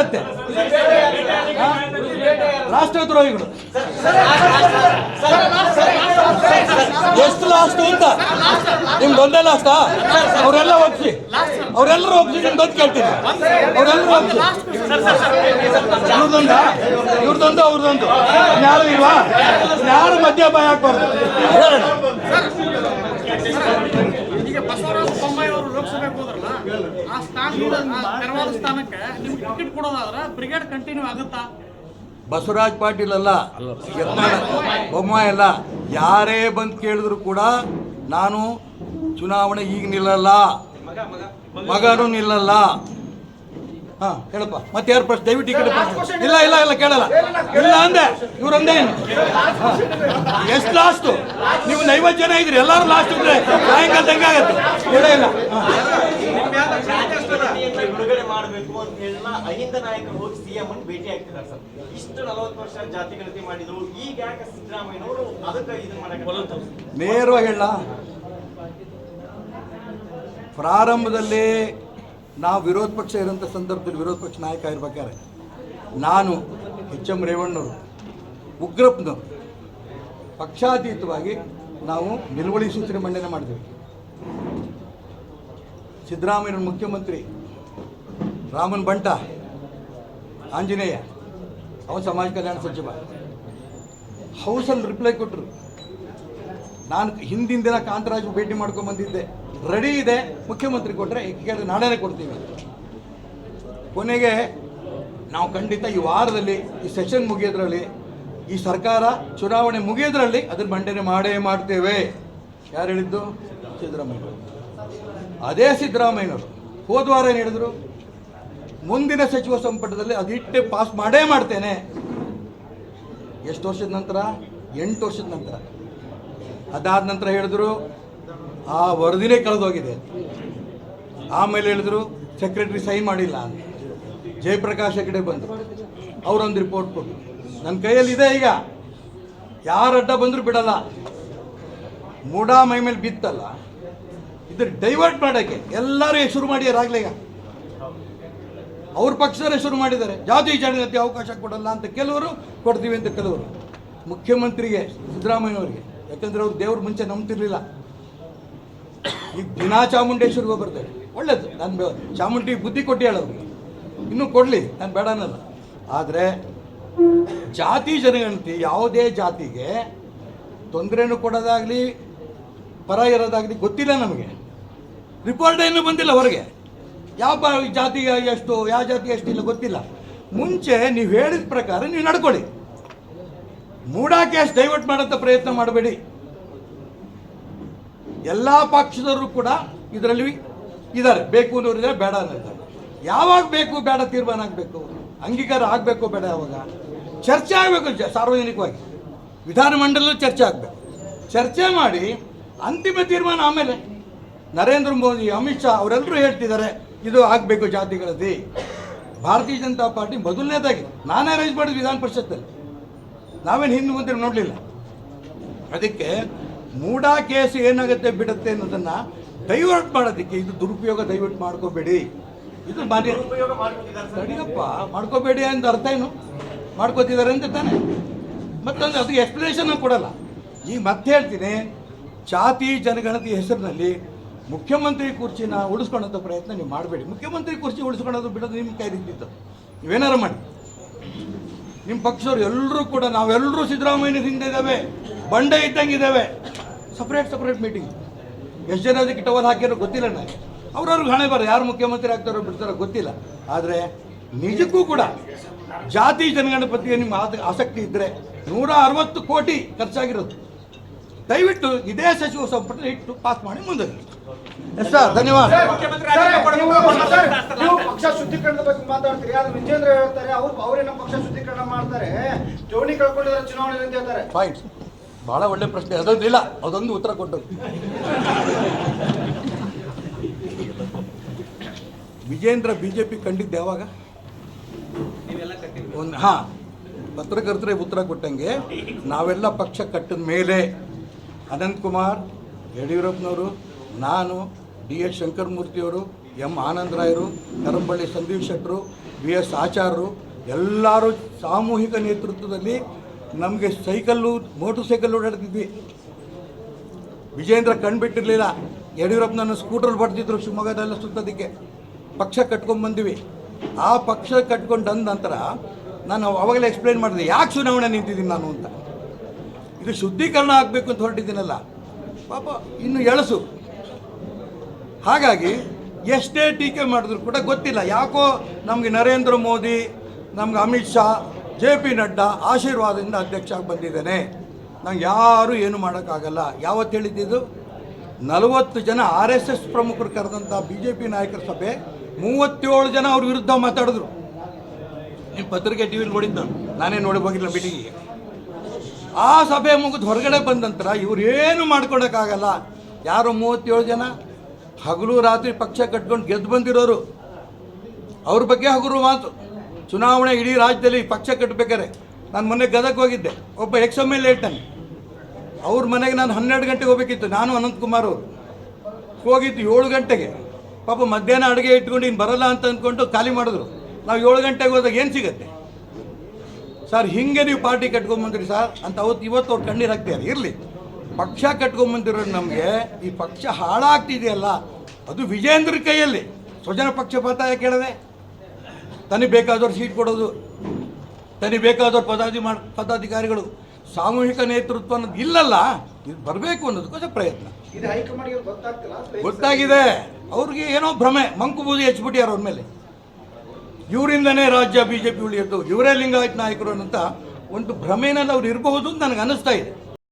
ಇರುತ್ತೆ ರಾಷ್ಟ್ರದ್ರೋಹಿಗಳು. ಎಷ್ಟು ಲಾಸ್ಟ್ ಅಂತ ನಿಮ್ದೊಂದೇ ಲಾಸ್ಟಾ ಅವರೆಲ್ಲ ಒಪ್ಸಿ ಅವರೆಲ್ಲರೂ ಒಪ್ಸಿ ನಿಮ್ದೊಂದು ಕೇಳ್ತೀನಿ. ಅವರೆಲ್ಲರೂ ಒಪ್ಸಿ ಇವ್ರದೊಂದ ಇವ್ರದೊಂದು ಅವ್ರದೊಂದು ಯಾರು ಇಲ್ವಾ? ಯಾರು ಮಧ್ಯ ಭಯ ಹಾಕ್ಬಾರ್ದು ಹೇಳೋಣ ಈಗ ಬಸವರಾಜ ಬೊಮ್ಮಾಯಿ ಅವರು ಲೋಕಸಭೆಗೆ ಹೋದ್ರಲ್ಲ ಆ ಸ್ಥಾನ ಸ್ಥಾನಕ್ಕೆ ಟಿಕೆಟ್ ಕೊಡೋದಾದ್ರೆ ಬ್ರಿಗೇಡ್ ಕಂಟಿನ್ಯೂ ಆಗುತ್ತಾ? ಬಸವರಾಜ್ ಪಾಟೀಲ್ ಅಲ್ಲ ಬೊಮ್ಮಾಯಿ ಅಲ್ಲ, ಯಾರೇ ಬಂದು ಕೇಳಿದ್ರು ಕೂಡ ನಾನು ಚುನಾವಣೆ ಈಗ ನಿಲ್ಲಲ್ಲ. ಮಗನು ನಿಲ್ಲಲ್ಲ. ಹಾ, ಹೇಳಪ್ಪ. ಮತ್ತೆ ಯಾರು ಪ್ರಶ್ನೆ? ದಯವಿಟ್ಟು ಪ್ರಶ್ನೆ. ಇಲ್ಲ ಇಲ್ಲ ಇಲ್ಲ, ಕೇಳಲ್ಲ. ಇಲ್ಲ ಅಂದೆ ಇವ್ರಂದೇ ಎಷ್ಟು ಲಾಸ್ಟು ನೀವು ನೈವತ್ತು ಜನ ಇದ್ರಿ ಎಲ್ಲರೂ ಲಾಸ್ಟ್ ಇದ್ರೆ ಸಾಯಂಕಾಲ ತಂಗಾಗತ್ತೆ ಇಲ್ಲ ಇಲ್ಲ. ಬಿಡುಗಡೆ ಮಾಡಬೇಕು ಅಂತ ಹೇಳಿಲ್ಲ. ಅಹಿಂದ ನಾಯಕರು ಹೋಗಿ ಸಿಎಂ ಅನ್ನು ಭೇಟಿ ಆಗ್ತಿದ್ದಾರೆ ಸರ್. ಇಷ್ಟು ನಲವತ್ತು ವರ್ಷ ಜಾತಿ ಗಣತಿ ಮಾಡಿದ್ರು. ಈಗ ಯಾಕೆ ಸಿದ್ದರಾಮಯ್ಯನವರು ಅದಕ್ಕೆ ಇದನ್ನ ಮಾಡಕ್ಕೆ ನೇರವಾಗಿ ಹೇಳ. ಪ್ರಾರಂಭದಲ್ಲಿ ನಾವು ವಿರೋಧ ಪಕ್ಷ ಇರೋಂಥ ಸಂದರ್ಭದಲ್ಲಿ ವಿರೋಧ ಪಕ್ಷ ನಾಯಕ ಇರ್ಬೇಕಾದ್ರೆ ನಾನು ಎಚ್ ಎಂ ರೇವಣ್ಣವರು ಉಗ್ರಪ್ಪನವರು ಪಕ್ಷಾತೀತವಾಗಿ ನಾವು ನಿಲುವಳಿ ಸೂಚನೆ ಮಂಡನೆ ಮಾಡಿದ್ವಿ. ಸಿದ್ದರಾಮಯ್ಯನ ಮುಖ್ಯಮಂತ್ರಿ ರಾಮನ್ ಬಂಟ, ಆಂಜನೇಯ, ಅವನು ಸಮಾಜ ಕಲ್ಯಾಣ ಸಚಿವ. ಹೌಸಲ್ಲಿ ರಿಪ್ಲೈ ಕೊಟ್ಟರು ನಾನು ಹಿಂದಿನ ದಿನ ಕಾಂತರಾಜ್ ಭೇಟಿ ಮಾಡ್ಕೊಂಡು ಬಂದಿದ್ದೆ. ರೆಡಿ ಇದೆ, ಮುಖ್ಯಮಂತ್ರಿ ಕೊಟ್ಟರೆ ಕೇಳಿದ್ರೆ ನಾಳೆನೇ ಕೊಡ್ತೀವಿ. ಕೊನೆಗೆ ನಾವು ಖಂಡಿತ ಈ ವಾರದಲ್ಲಿ, ಈ ಸೆಷನ್ ಮುಗಿಯೋದ್ರಲ್ಲಿ, ಈ ಸರ್ಕಾರ ಚುನಾವಣೆ ಮುಗಿಯೋದ್ರಲ್ಲಿ ಅದನ್ನು ಮಂಡನೆ ಮಾಡೇ ಮಾಡ್ತೇವೆ. ಯಾರು ಹೇಳಿದ್ದು? ಸಿದ್ದರಾಮಯ್ಯ. ಅದೇ ಸಿದ್ದರಾಮಯ್ಯನವರು. ಹೋದ ವಾರ ಏನು ಹೇಳಿದ್ರು? ಮುಂದಿನ ಸಚಿವ ಸಂಪುಟದಲ್ಲಿ ಅದಿಟ್ಟೆ ಪಾಸ್ ಮಾಡೇ ಮಾಡ್ತೇನೆ. ಎಷ್ಟು ವರ್ಷದ ನಂತರ? ಎಂಟು ವರ್ಷದ ನಂತರ. ಅದಾದ ನಂತರ ಹೇಳಿದ್ರು, ಆ ವರದಿನೇ ಕಳೆದೋಗಿದೆ. ಆಮೇಲೆ ಹೇಳಿದ್ರು ಸೆಕ್ರೆಟರಿ ಸೈನ್ ಮಾಡಿಲ್ಲ ಅಂತ. ಜಯಪ್ರಕಾಶ್ ಹೆಗಡೆ ಬಂದರು. ಅವರೊಂದು ರಿಪೋರ್ಟ್ ಕೊಟ್ಟರು ನನ್ನ ಕೈಯಲ್ಲಿ ಇದೆ ಈಗ. ಯಾರು ಅಡ್ಡ ಬಂದರೂ ಬಿಡಲ್ಲ. ಮೂಡಾ ಮೈ ಮೇಲೆ ಬಿತ್ತಲ್ಲ. ಇದ್ರ ಡೈವರ್ಟ್ ಮಾಡೋಕ್ಕೆ ಎಲ್ಲರೂ ಶುರು ಮಾಡ್ಯಾರಾಗಲೇ ಈಗ. ಅವ್ರ ಪಕ್ಷದವರೇ ಶುರು ಮಾಡಿದ್ದಾರೆ. ಜಾತಿ ಜನಗತಿ ಅವಕಾಶ ಕೊಡಲ್ಲ ಅಂತ ಕೆಲವರು ಕೊಡ್ತೀವಿ ಅಂತ ಕೆಲವರು. ಮುಖ್ಯಮಂತ್ರಿಗೆ ಸಿದ್ದರಾಮಯ್ಯನವರಿಗೆ ಯಾಕಂದ್ರೆ ಅವ್ರು ದೇವ್ರ ಮುಂಚೆ ನಂಬ್ತಿರ್ಲಿಲ್ಲ. ಈಗ ದಿನಾ ಚಾಮುಂಡೇಶ್ವರಿಗೆ ಬರ್ತಾರೆ. ಒಳ್ಳೇದು. ನಾನು ಚಾಮುಂಡಿ ಬುದ್ಧಿ ಕೊಟ್ಟು ಹೇಳೋರಿಗೆ ಇನ್ನೂ ಕೊಡಲಿ. ನಾನು ಬೇಡ ಅನ್ನಲ್ಲ ಆದರೆ ಜಾತಿ ಜನಗಣತಿ ಯಾವುದೇ ಜಾತಿಗೆ ತೊಂದರೆನೂ ಕೊಡೋದಾಗಲಿ, ಪರ ಇರೋದಾಗಲಿ ಗೊತ್ತಿಲ್ಲ ನಮಗೆ. ರಿಪೋರ್ಟ್ ಏನು ಬಂದಿಲ್ಲ ಹೊರಗೆ. ಯಾವ ಜಾತಿ ಎಷ್ಟು, ಯಾವ ಜಾತಿ ಎಷ್ಟು ಇಲ್ಲ ಗೊತ್ತಿಲ್ಲ. ಮುಂಚೆ ನೀವು ಹೇಳಿದ ಪ್ರಕಾರ ನೀವು ನಡ್ಕೊಳ್ಳಿ. ಮೂಡಾ ಕ್ಯಾಶ್ ಡೈವರ್ಟ್ ಮಾಡೋಂಥ ಪ್ರಯತ್ನ ಮಾಡಬೇಡಿ. ಎಲ್ಲ ಪಕ್ಷದವರು ಕೂಡ ಇದರಲ್ಲಿ ಇದ್ದಾರೆ. ಬೇಕು ಅನ್ನೋರಿದ್ದಾರೆ, ಬೇಡ ಅನ್ನೋರಿದ್ದಾರೆ. ಯಾವಾಗ ಬೇಕು ಬೇಡ ತೀರ್ಮಾನ ಆಗಬೇಕು? ಅಂಗೀಕಾರ ಆಗಬೇಕು ಬೇಡ ಯಾವಾಗ? ಚರ್ಚೆ ಆಗಬೇಕು ಸಾರ್ವಜನಿಕವಾಗಿ. ವಿಧಾನಮಂಡಲ ಚರ್ಚೆ ಆಗಬೇಕು. ಚರ್ಚೆ ಮಾಡಿ ಅಂತಿಮ ತೀರ್ಮಾನ ಆಮೇಲೆ. ನರೇಂದ್ರ ಮೋದಿ ಅಮಿತ್ ಶಾ ಅವರೆಲ್ಲರೂ ಹೇಳ್ತಿದ್ದಾರೆ ಇದು ಆಗಬೇಕು ಜಾತಿಗಳಲ್ಲಿ. ಭಾರತೀಯ ಜನತಾ ಪಾರ್ಟಿ ಮೊದಲನೇದಾಗಿ ನಾನೇ ರೈಸ್ ಮಾಡಿದ್ದು ವಿಧಾನ ಪರಿಷತ್ತಲ್ಲಿ. ನಾವೇನು ಹಿಂದೆ ಮುಂದೆ ನೋಡಲಿಲ್ಲ. ಅದಕ್ಕೆ ಮೂಡಾ ಕೇಸ್ ಏನಾಗುತ್ತೆ ಬಿಡುತ್ತೆ ಅನ್ನೋದನ್ನು ಡೈವರ್ಟ್ ಮಾಡೋದಕ್ಕೆ ಇದು ದುರುಪಯೋಗ ದಯವಿಟ್ಟು ಮಾಡ್ಕೋಬೇಡಿ. ಇದು ಮಾನ್ಯ ಉಪಯೋಗ ಮಾಡ್ಕೊಂಡಿದ್ದಾರೆ ಸರ್. ತಡಿಯಪ್ಪ ಮಾಡ್ಕೋಬೇಡಿ ಅಂತ ಅರ್ಥ ಏನು? ಮಾಡ್ಕೋತಿದ್ದಾರೆ ಅಂತ ತಾನೆ. ಮತ್ತೊಂದು ಅದಕ್ಕೆ ಎಕ್ಸ್ಪ್ಲನೇಷನ್ ಕೊಡಲ್ಲ. ಈಗ ಮತ್ತೆ ಹೇಳ್ತೀನಿ ಜಾತಿ ಜನಗಣತಿ ಹೆಸರಿನಲ್ಲಿ ಮುಖ್ಯಮಂತ್ರಿ ಕುರ್ಚಿನ ಉಳಿಸ್ಕೊಳ್ಳೋಂಥ ಪ್ರಯತ್ನ ನೀವು ಮಾಡಬೇಡಿ. ಮುಖ್ಯಮಂತ್ರಿ ಕುರ್ಚಿ ಉಳಿಸ್ಕೊಳ್ಳೋದು ಬಿಡೋದು ನಿಮ್ಮ ಕೈಲಿದ್ದಿದ್ದು ನೀವೇನಾರು ಮಾಡಿ. ನಿಮ್ಮ ಪಕ್ಷದವ್ರು ಎಲ್ಲರೂ ಕೂಡ ನಾವೆಲ್ಲರೂ ಸಿದ್ದರಾಮಯ್ಯ ಹಿಂದೆ ಇದ್ದಾವೆ, ಬಂಡೆ ಇದ್ದಂಗೆ ಇದ್ದಾವೆ. ಸಪ್ರೇಟ್ ಸಪ್ರೇಟ್ ಮೀಟಿಂಗ್ ಎಷ್ಟು ಜನ ಅದಕ್ಕೆ ಟವಲ್ ಹಾಕಿರೋ ಗೊತ್ತಿಲ್ಲ ನನಗೆ. ಅವ್ರವ್ರಿಗೆ ಹಣೆ ಬರ, ಯಾರು ಮುಖ್ಯಮಂತ್ರಿ ಆಗ್ತಾರೋ ಬಿಡ್ತಾರೋ ಗೊತ್ತಿಲ್ಲ. ಆದರೆ ನಿಜಕ್ಕೂ ಕೂಡ ಜಾತಿ ಜನಗಣಪತಿಗೆ ನಿಮ್ಮ ಆಸ- ಆಸಕ್ತಿ ಇದ್ದರೆ ನೂರ ಅರವತ್ತು ಕೋಟಿ ಖರ್ಚಾಗಿರೋದು. ದಯವಿಟ್ಟು ಇದೇ ಸಚಿವ ಸಂಪುಟ ಇಟ್ಟು ಪಾಸ್ ಮಾಡಿ ಮುಂದೆ ಎಸ್ ಸರ್ ಧನ್ಯವಾದ. ನೀವು ಪಕ್ಷ ಶುದ್ಧೀಕರಣದ ಬಗ್ಗೆ ಮಾತಾಡ್ತೀರಿ. ಆದ್ರೆ ವಿಜೇಂದ್ರ ಹೇಳ್ತಾರೆ ಅವ್ರು ಅವರೇನೋ ಪಕ್ಷ ಶುದ್ಧೀಕರಣ ಮಾಡ್ತಾರೆ. ಜೋಣಿ ಕಳ್ಕೊಂಡಿದ್ದಾರೆ ಚುನಾವಣೆ ಅಂತ ಹೇಳ್ತಾರೆ ಪಾಯಿಂಟ್ ಬಹಳ ಒಳ್ಳೆ ಪ್ರಶ್ನೆ. ಅದೊಂದು ಇಲ್ಲ. ಅದೊಂದು ಉತ್ತರ ಕೊಟ್ಟು ವಿಜೇಂದ್ರ ಬಿ ಜೆ ಪಿ ಕಂಡಿದ್ದು ಯಾವಾಗ ಒಂದು ಹಾಂ. ಪತ್ರಕರ್ತರೇ ಉತ್ತರ ಕೊಟ್ಟಂಗೆ ನಾವೆಲ್ಲ ಪಕ್ಷ ಕಟ್ಟಿದ ಮೇಲೆ ಅನಂತಕುಮಾರ್ ಯಡಿಯೂರಪ್ಪನವರು, ನಾನು, ಡಿ ಎಚ್ ಶಂಕರಮೂರ್ತಿಯವರು, ಎಂ ಆನಂದರಾಯರು ಕರಂಬಳ್ಳಿ ಸಂದೀಪ್ ಶೆಟ್ಟರು, ಬಿ ಎಸ್ ಆಚಾರ್ಯರು, ಎಲ್ಲರೂ ಸಾಮೂಹಿಕ ನೇತೃತ್ವದಲ್ಲಿ ನಮಗೆ ಸೈಕಲ್ಲು, ಮೋಟರ್ ಸೈಕಲ್ ಓಡಾಡ್ತಿದ್ವಿ. ವಿಜೇಂದ್ರ ಕಣ್ಬಿಟ್ಟಿರಲಿಲ್ಲ. ಯಡಿಯೂರಪ್ಪನನ್ನು ಸ್ಕೂಟ್ರಲ್ಲಿ ಬಡ್ತಿದ್ರು ಶಿವಮೊಗ್ಗದಲ್ಲ ಸುತ್ತೋದಕ್ಕೆ. ಪಕ್ಷ ಕಟ್ಕೊಂಡು ಬಂದಿವಿ. ಆ ಪಕ್ಷ ಕಟ್ಕೊಂಡು ಬಂದ ನಂತರ ನಾನು ಅವಾಗಲೇ ಎಕ್ಸ್ಪ್ಲೈನ್ ಮಾಡಿದೆ, ಯಾಕೆ ಚುನಾವಣೆ ನಿಂತಿದ್ದೀನಿ ನಾನು ಅಂತ. ಇದು ಶುದ್ಧೀಕರಣ ಆಗಬೇಕು ಅಂತ ಹೊರಟಿದ್ದೀನಲ್ಲ. ಪಾಪ, ಇನ್ನು ಎಳಸು. ಹಾಗಾಗಿ, ಎಷ್ಟೇ ಟೀಕೆ ಮಾಡಿದ್ರು ಕೂಡ ಗೊತ್ತಿಲ್ಲ. ಯಾಕೋ ನಮಗೆ ನರೇಂದ್ರ ಮೋದಿ, ನಮ್ಗೆ ಅಮಿತ್ ಶಾ, ಜೆ ಪಿ ನಡ್ಡಾ ಆಶೀರ್ವಾದದಿಂದ ಅಧ್ಯಕ್ಷ ಆಗಿ ಬಂದಿದ್ದೇನೆ. ನಂಗೆ ಯಾರೂ ಏನು ಮಾಡೋಕ್ಕಾಗಲ್ಲ. ಯಾವತ್ತು ಹೇಳಿದ್ದು? ನಲವತ್ತು ಜನ ಆರ್ ಎಸ್ ಎಸ್ ಪ್ರಮುಖರು ಕರೆದಂಥ ಬಿ ಜೆ ಪಿ ನಾಯಕರ ಸಭೆ, ಮೂವತ್ತೇಳು ಜನ ಅವ್ರ ವಿರುದ್ಧ ಮಾತಾಡಿದ್ರು. ನಿಮ್ಮ ಪತ್ರಿಕೆ ಟಿ ವಿಲಿ ನೋಡಿದ್ದು ನಾನು. ನಾನೇ ನೋಡಿ ಹೋಗಿಲ್ಲ ಮೀಟಿಂಗಿಗೆ ಆ ಸಭೆ ಮುಗಿದು ಹೊರಗಡೆ ಬಂದ ನಂತರ ಇವ್ರು ಏನು ಮಾಡ್ಕೊಳಕ್ಕಾಗಲ್ಲ. ಯಾರು ಮೂವತ್ತೇಳು ಜನ ಹಗಲು ರಾತ್ರಿ ಪಕ್ಷ ಕಟ್ಕೊಂಡು ಗೆದ್ದು ಬಂದಿರೋರು. ಅವ್ರ ಬಗ್ಗೆ ಹಗುರು ಮಾತು. ಚುನಾವಣೆ ಇಡೀ ರಾಜ್ಯದಲ್ಲಿ ಪಕ್ಷ ಕಟ್ಟಬೇಕಾರೆ ನಾನು ಮೊನ್ನೆ ಗದಗ ಹೋಗಿದ್ದೆ. ಒಬ್ಬ ಎಕ್ಸ್ ಎಂ ಎಲ್ ಹೇಳ್ತಾನೆ. ಅವ್ರ ಮನೆಗೆ ನಾನು ಹನ್ನೆರಡು ಗಂಟೆಗೆ ಹೋಗ್ಬೇಕಿತ್ತು. ನಾನು ಅನಂತಕುಮಾರ್ ಅವರು. ಹೋಗಿದ್ದು ಏಳು ಗಂಟೆಗೆ. ಪಾಪ ಮಧ್ಯಾಹ್ನ ಅಡುಗೆ ಇಟ್ಕೊಂಡು ಇನ್ನು ಬರಲ್ಲ ಅಂತ ಅಂದ್ಕೊಂಡು ಖಾಲಿ ಮಾಡಿದ್ರು. ನಾವು ಏಳು ಗಂಟೆಗೆ ಹೋದಾಗ ಏನು ಸಿಗತ್ತೆ? ಸರ್ ಹಿಂಗೆ ನೀವು ಪಾರ್ಟಿ ಕಟ್ಕೊಂಬಂದ್ರಿ ಸರ್ ಅಂತ ಅವತ್ತು ಇವತ್ತು ಅವ್ರು ಕಣ್ಣೀರು ಹಾಕ್ತಾರೆ ಇರಲಿ. ಪಕ್ಷ ಕಟ್ಕೊಂಬಂದಿರೋದು ನಮಗೆ ಈ ಪಕ್ಷ ಹಾಳಾಗ್ತಿದೆಯಲ್ಲ ಅದು ವಿಜೇಂದ್ರ ಕೈಯಲ್ಲಿ. ಸ್ವಜನ ಪಕ್ಷಪಾತ ಯಾಕೆ ಹೇಳಿದೆ ತನಗೆ ಬೇಕಾದವ್ರು ಸೀಟ್ ಕೊಡೋದು. ತನಗೆ ಬೇಕಾದವ್ರು ಪದಾಧಿ ಮಾಡ ಪದಾಧಿಕಾರಿಗಳು. ಸಾಮೂಹಿಕ ನೇತೃತ್ವ ಅನ್ನೋದು ಇಲ್ಲಲ್ಲ ಇದು ಬರಬೇಕು ಅನ್ನೋದಕ್ಕೋಸ್ಕರ ಪ್ರಯತ್ನ. ಗೊತ್ತಾಗಿದೆ. ಅವ್ರಿಗೆ ಏನೋ ಭ್ರಮೆ. ಮಂಕು ಬೂದಿ ಹಚ್ಬಿಟ್ಯಾರ ಅವ್ರ ಮೇಲೆ. ಇವರಿಂದನೇ ರಾಜ್ಯ ಬಿ ಜೆ ಪಿ ಉಳಿಯೋದು ಇವರೇ ಲಿಂಗಾಯತ್ ನಾಯಕರು ಅನ್ನೋಂಥ ಒಂದು ಭ್ರಮೆನಲ್ಲಿ ಅವ್ರು ಇರಬಹುದು ಅಂತ ನನಗೆ ಅನ್ನಿಸ್ತಾ ಇದೆ.